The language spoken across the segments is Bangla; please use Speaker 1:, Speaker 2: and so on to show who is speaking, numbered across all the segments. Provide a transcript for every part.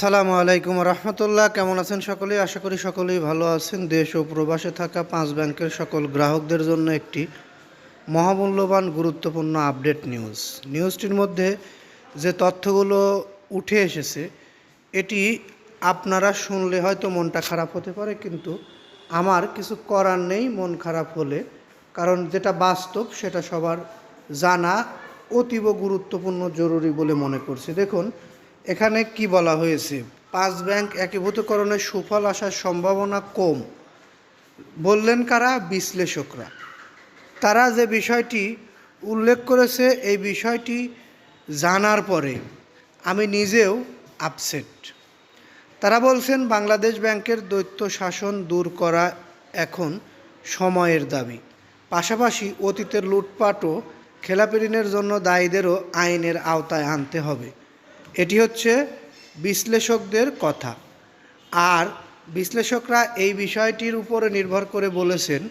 Speaker 1: সালামু আলাইকুম রহমতুল্লাহ। কেমন আছেন সকলেই আশা করি সকলেই ভালো আছেন। দেশ ও প্রবাসে থাকা পাঁচ ব্যাংকের সকল গ্রাহকদের জন্য একটি মহামূল্যবান, গুরুত্বপূর্ণ আপডেট নিউজ। নিউজটির মধ্যে যে তথ্যগুলো উঠে এসেছে, এটি আপনারা শুনলে হয়তো মনটা খারাপ হতে পারে, কিন্তু আমার কিছু করার নেই মন খারাপ হলে। কারণ যেটা বাস্তব, সেটা সবার জানা অতীব গুরুত্বপূর্ণ, জরুরি বলে মনে করছি। দেখুন এখানে কি বলা হয়েছে? পাঁচ ব্যাংক একীভূতকরণের সুফল আসার সম্ভাবনা কম। বললেন কারা? বিশ্লেষকরা। তারা যে বিষয়টি উল্লেখ করেছে, এই বিষয়টি জানার পরে আমি নিজেও আপসেট তারা বলছেন, বাংলাদেশ ব্যাংকের দৈত্য শাসন দূর করা এখন সময়ের দাবি। পাশাপাশি অতীতের লুটপাট ও খেলাপি ঋণের জন্য দায়ীদেরও আইনের আওতায় আনতে হবে। এটি হচ্ছে বিশ্লেষকদের কথা। আর বিশ্লেষকরা এই বিষয়টির উপরে নির্ভর করে বলেছেন,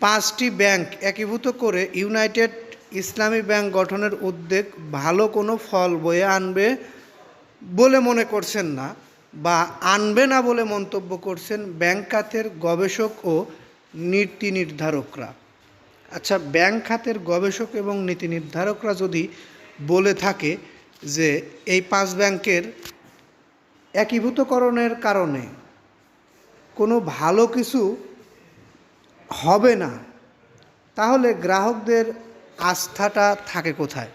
Speaker 1: পাঁচটি ব্যাংক একীভূত করে ইউনাইটেড ইসলামী ব্যাংক গঠনের উদ্যোগ ভালো কোনো ফল বয়ে আনবে বলে মনে করছেন না বা আনবে না বলে মন্তব্য করছেন ব্যাংক খাতের গবেষক ও নীতি নির্ধারকরা। আচ্ছা ব্যাংক খাতের গবেষক এবং নীতি নির্ধারকরা যদি বলে থাকে যে এই পাঁচ ব্যাংকের একীভূতকরণের কারণে কোনো ভালো কিছু হবে না, তাহলে গ্রাহকদের আস্থাটা থাকে কোথায়?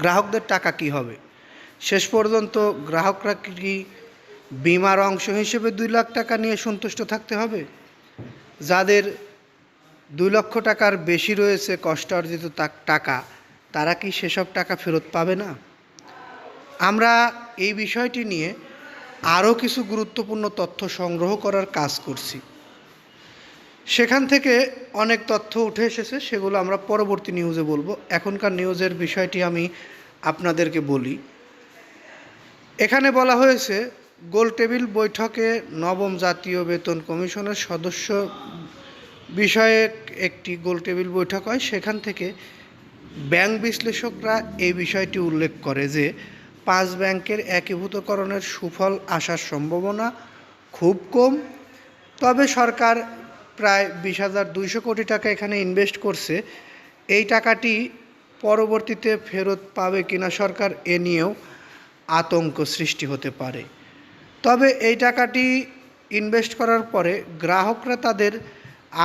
Speaker 1: গ্রাহকদের টাকা কি হবে? শেষ পর্যন্ত গ্রাহকরা কি বিমার অংশ হিসেবে দুই লাখ টাকা নিয়ে সন্তুষ্ট থাকতে হবে? যাদের দুই লক্ষ টাকার বেশি রয়েছে কষ্ট অর্জিত টাকা, তারা কি সেসব টাকা ফেরত পাবে না? আমরা এই বিষয়টি নিয়ে আরও কিছু গুরুত্বপূর্ণ তথ্য সংগ্রহ করার কাজ করছি। সেখান থেকে অনেক তথ্য উঠে এসেছে, সেগুলো আমরা পরবর্তী নিউজে বলব। এখনকার নিউজের বিষয়টি আমি আপনাদেরকে বলি। এখানে বলা হয়েছে, গোল টেবিল বৈঠকে নবম জাতীয় বেতন কমিশনের সদস্য বিষয়ে একটি গোল টেবিল বৈঠক হয়। সেখান থেকে ব্যাংক বিশ্লেষকরা এই বিষয়টি উল্লেখ করে যে পাঁচ ব্যাংকের একীভূতকরণের সুফল আসার সম্ভাবনা খুব কম। তবে সরকার প্রায় বিশ হাজার দুইশো কোটি টাকা এখানে ইনভেস্ট করছে। এই টাকাটি পরবর্তীতে ফেরত পাবে কিনা সরকার এ নিয়েও আতঙ্ক সৃষ্টি হতে পারে। তবে এই টাকাটি ইনভেস্ট করার পরে গ্রাহকরা তাদের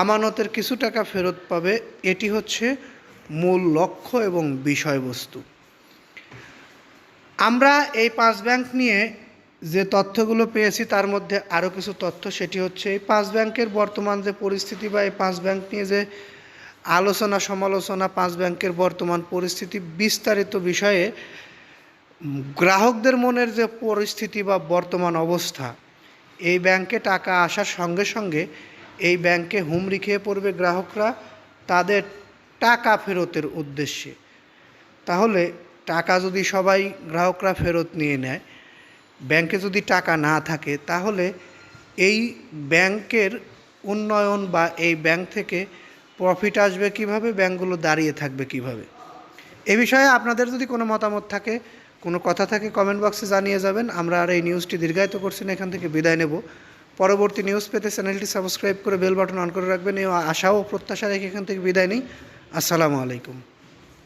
Speaker 1: আমানতের কিছু টাকা ফেরত পাবে। এটি হচ্ছে মূল লক্ষ্য এবং বিষয়বস্তু। আমরা এই পাঁচ ব্যাংক নিয়ে যে তথ্যগুলো পেয়েছি, তার মধ্যে আরও কিছু তথ্য, সেটি হচ্ছে এই পাঁচ ব্যাংকের বর্তমান যে পরিস্থিতি বা এই পাঁচ ব্যাংক নিয়ে যে আলোচনা, সমালোচনা, পাঁচ ব্যাংকের বর্তমান পরিস্থিতি বিস্তারিত বিষয়ে গ্রাহকদের মনের যে পরিস্থিতি বা বর্তমান অবস্থা, এই ব্যাংকে টাকা আসার সঙ্গে সঙ্গে এই ব্যাংকে হুমড়ি খেয়ে পড়বে গ্রাহকরা, তাদের টাকা ফেরতের উদ্দেশ্যে। তাহলে টাকা যদি সবাই গ্রাহকরা ফেরত নিয়ে নেয়, ব্যাংকে যদি টাকা না থাকে, তাহলে এই ব্যাংকের উন্নয়ন বা এই ব্যাংক থেকে প্রফিট আসবে কীভাবে, ব্যাংকগুলো দাঁড়িয়ে থাকবে কীভাবে? এ বিষয়ে আপনাদের যদি কোনো মতামত থাকে, কোনো কথা থাকে কমেন্ট বক্সে জানিয়ে যাবেন। আমরা আর এই নিউজটি দীর্ঘায়িত করছি না, এখান থেকে বিদায় নেব। পরবর্তী নিউজ পেতে চ্যানেলটি সাবস্ক্রাইব করে বেল বাটন অন করে রাখবেন। এই আশা ও প্রত্যাশা রেখে এখান থেকে বিদায় নিই। আসসালামু আলাইকুম।